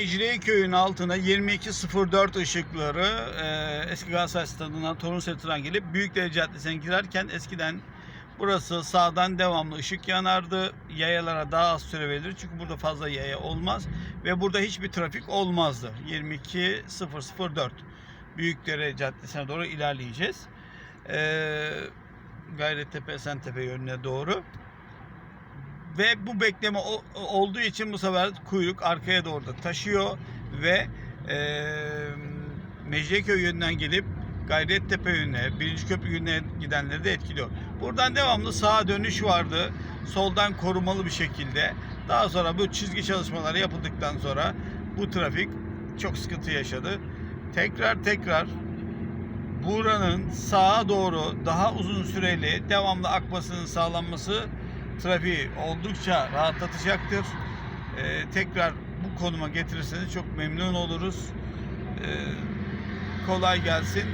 Mecidiyeköy'ün altına 2204 ışıkları e, eski Galatasaray Stadı'ndan Torun Sırtı'dan gelip Büyükdere Caddesi'ne girerken eskiden burası sağdan devamlı ışık yanardı. Yayalara daha az süre verilir çünkü burada fazla yaya olmaz ve burada hiçbir trafik olmazdı. 22004 Büyükdere Caddesi'ne doğru ilerleyeceğiz. E, Gayrettepe Esentepe yönüne doğru. Ve bu bekleme olduğu için bu sefer kuyruk arkaya doğru da taşıyor ve e, Mecidiyeköy yönünden gelip Gayrettepe yönüne, Birinci Köprü yönüne gidenleri de etkiliyor. Buradan devamlı sağa dönüş vardı. Soldan korumalı bir şekilde. Daha sonra bu çizgi çalışmaları yapıldıktan sonra bu trafik çok sıkıntı yaşadı. Tekrar tekrar buranın sağa doğru daha uzun süreli devamlı akmasının sağlanması trafiği oldukça rahatlatacaktır. Ee, tekrar bu konuma getirirseniz çok memnun oluruz. Ee, kolay gelsin.